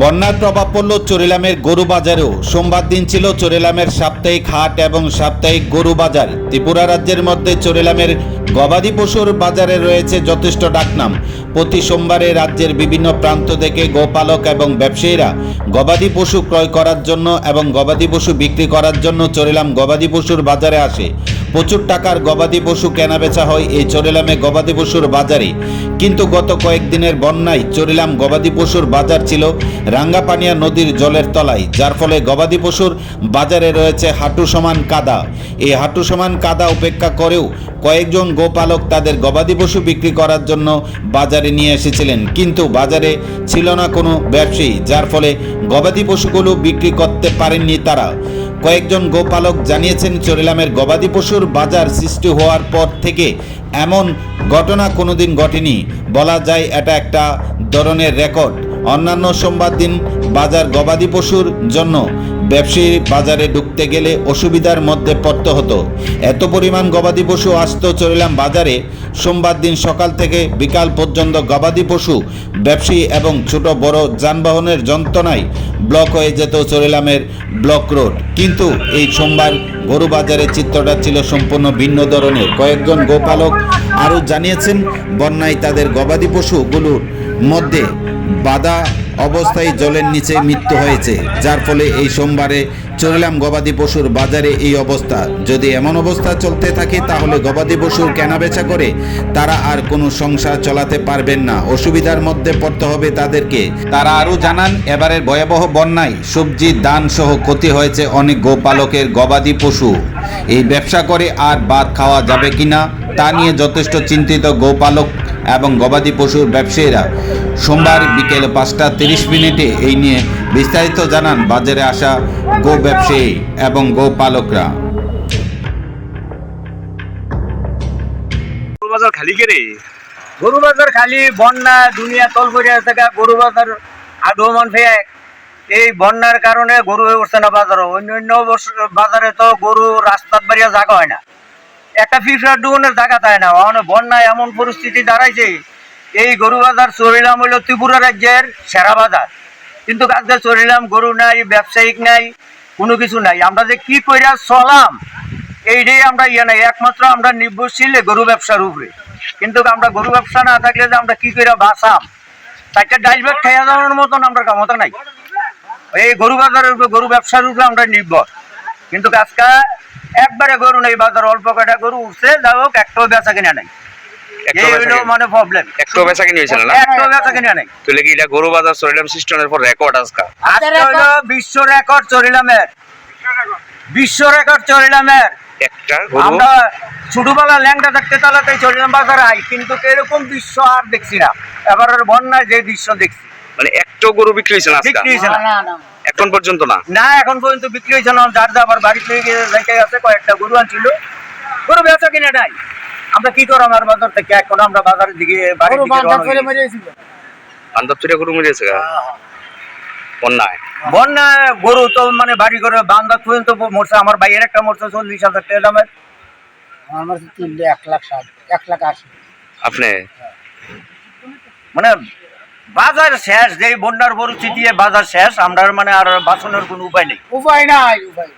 বন্যার প্রভাব পড়ল চরিলামের গরু বাজারেও। সোমবার দিন ছিল চরিলামের সাপ্তাহিক হাট এবং সাপ্তাহিক গরু বাজার। ত্রিপুরা রাজ্যের মধ্যে চরিলামের গবাদি পশুর বাজারে রয়েছে যথেষ্ট ডাকনাম। প্রতি সোমবারে রাজ্যের বিভিন্ন প্রান্ত থেকে গোপালক এবং ব্যবসায়ীরা গবাদি পশু ক্রয় করার জন্য এবং গবাদি পশু বিক্রি করার জন্য চরিলাম গবাদি পশুর বাজারে আসে। প্রচুর টাকার গবাদি পশু কেনাবেচা হয় এই চরিলামে গবাদি পশুর বাজারে। কিন্তু গত কয়েকদিনের বন্যায় চরিলাম গবাদি পশুর বাজার ছিল রাঙ্গাপানিয়া নদীর জলের তলায়, যার ফলে গবাদি পশুর বাজারে রয়েছে হাঁটু সমান কাদা। এই হাঁটু সমান কাদা উপেক্ষা করেও কয়েকজন গোপালক তাদের গবাদি পশু বিক্রি করার জন্য বাজারে নিয়ে এসেছিলেন। কিন্তু বাজারে ছিল না কোনো ব্যবসায়ী, যার ফলে গবাদি পশুগুলো বিক্রি করতে পারেননি তারা। কয়েকজন গোপালক জানিয়েছেন, চরিলামের গবাদি পশুর বাজার সৃষ্টি হওয়ার পর থেকে এমন ঘটনা কোনোদিন ঘটেনি। বলা যায় এটা একটা ধরনের রেকর্ড। অন্যান্য সোমবার দিন বাজার গবাদি পশুর জন্য ব্যবসায়ী বাজারে ঢুকতে গেলে অসুবিধার মধ্যে পড়তে হতো। এত পরিমাণ গবাদি পশু আসতো চলিলাম বাজারে, সোমবার দিন সকাল থেকে বিকাল পর্যন্ত গবাদি পশু ব্যবসায়ী এবং ছোট বড় যানবাহনের যন্ত্রণায় ব্লক হয়ে যেত চলিলামের ব্লক রোড। কিন্তু এই সোমবার গরু বাজারের চিত্রটা ছিল সম্পূর্ণ ভিন্ন ধরনের। কয়েকজন গোপালক আরও জানিয়েছেন, বন্যায় তাদের গবাদি পশুগুলোর মধ্যে বাধা অবস্থায় জলের নিচে মৃত্যু হয়েছে। যার ফলে এই সোমবারে চরিলাম গবাদি পশুর বাজারে এই অবস্থা। যদি এমন অবস্থা চলতে থাকে, তাহলে গবাদি পশুর কেনাবেচা করে তারা আর কোনো সংসার চালাতে পারবেন না। অসুবিধার মধ্যে পড়তে হবে তাদেরকে। তারা আরও জানান, এবারের ভয়াবহ বন্যায় সবজি দান সহ ক্ষতি হয়েছে অনেক গোপালকের গবাদি পশু। এই ব্যবসা করে আর বাদ খাওয়া যাবে কিনা, তা নিয়ে যথেষ্ট চিন্তিত গোপালক এবং গবাদি পশুর ব্যবসায়ীরা সোমবার বিকেল পাঁচটা তিরিশ মিনিটে এই নিয়ে বিস্তারিত জানান বাজারে আসা গো ব্যবসায়ী এবং গোপালকরা গরু বাজার খালি কে গরু বাজার খালি, বন্যা, দুনিয়া তল করে থাকা গরু বাজার আগমন ফেয়ে এই বন্যার কারণে গরু হয়ে উঠছে না বাজারও। অন্য অন্য বাজারে তো গরু রাস্তার বাড়িয়া জাগা হয় না। একটা ফিফার ডুবনের জায়গা থাকে না। ওখানে বন্যায় এমন পরিস্থিতি দাঁড়াইছে, এই গরু বাজার, চরিলাম হইল ত্রিপুরা রাজ্যের সেরা বাজার। কিন্তু আজকে চরিলাম গরু নাই, ব্যবসায়িক নাই, কোনো কিছু নাই। আমরা যে কি কইরা চলাম, এইটাই আমরা ইয়ে নাই। একমাত্র আমরা নির্ভরশীল গরু ব্যবসার উপরে। কিন্তু আমরা গরু ব্যবসা না থাকলে যে আমরা কি করে বাঁচাম, তাকে ব্যাগ খেয়ে যাওয়ার মতন আমরা ক্ষমতা নাই। এই গরু বাজারের উপরে, গরু ব্যবসার উপরে আমরা নির্ভর। কিন্তু আজকে একবারে গরু নেই বাজার অল্প কটা গরু উঠছে যা হোক একটাও বেচা কিনা নাই। এই হইল মানে প্রবলেম একটু বেচা কিনে হয়েছিল না? একটাও বেচা কিনা নাই। তুই কি এটা গরু বাজার সরিলাম সিস্টেমের পর রেকর্ড আজকা? আজকে হইল বিশ্ব রেকর্ড চরিলামের বিশ্ব রেকর্ড চরিলামের একটা আমরা ছোটবেলা ল্যাংটা থাকতে তালাতে চরিলাম বাজারে আই কিন্তু এরকম দৃশ্য আর দেখছি না। এবারের বন্যায় যে দৃশ্য দেখছি। মানে একটা গরু বিক্রি হয়েছে না আজকা? বিক্রি হয়েছে না। এখন পর্যন্ত না? না এখন পর্যন্ত বিক্রি হয়েছে না। যার যাবার বাড়িতে গিয়ে রেখে গেছে কয়েকটা গরু আনছিল। গরু বেচা কিনা নাই। আমরা কি করো আমার বাজার থেকে? এখন আমরা বাজারের দিকে বাড়ির চুরিয়া গরু মরিয়েছে গা? বন্যায়? বন্যা গরু তো মানে বাড়ি করে বান্ধব পর্যন্ত মরছে। আমার ভাইয়ের একটা মরছে চল্লিশ হাজার টাকা দামের। আমার তো এক লাখ ষাট এক লাখ আশি। আপনি? মানে বাজার শেষ যে বন্যার পরিস্থিতি বাজার শেষ আমরা মানে আর বাঁচানোর কোনো উপায় নেই উপায় নাই, উপায়।